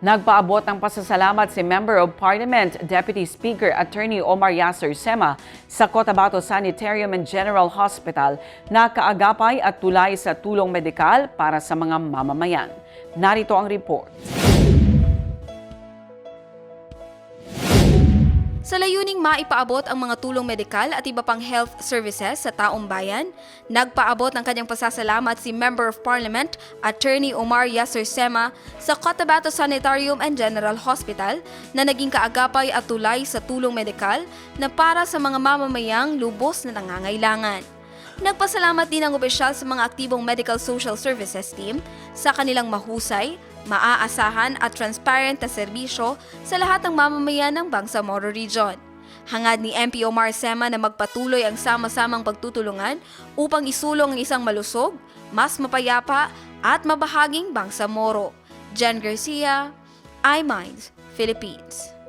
Nagpaabot ng pasasalamat si Member of Parliament Deputy Speaker Attorney Omar Yasser Sema sa Cotabato Sanitarium and General Hospital na kaagapay at tulay sa tulong medikal para sa mga mamamayan. Narito ang report. Sa layuning maipaabot ang mga tulong medikal at iba pang health services sa taong bayan, nagpaabot ng kanyang pasasalamat si Member of Parliament Attorney Omar Yasser Sema sa Cotabato Sanitarium and General Hospital na naging kaagapay at tulay sa tulong medikal na para sa mga mamamayang lubos na nangangailangan. Nagpasalamat din ang opisyal sa mga aktibong medical social services team sa kanilang mahusay, maaasahan at transparent na serbisyo sa lahat ng mamamayan ng Bangsamoro Region. Hangad ni MP Omar Sema na magpatuloy ang sama-samang pagtutulungan upang isulong ang isang malusog, mas mapayapa at mabahaging Bangsamoro. Jen Garcia, iMinds, Philippines.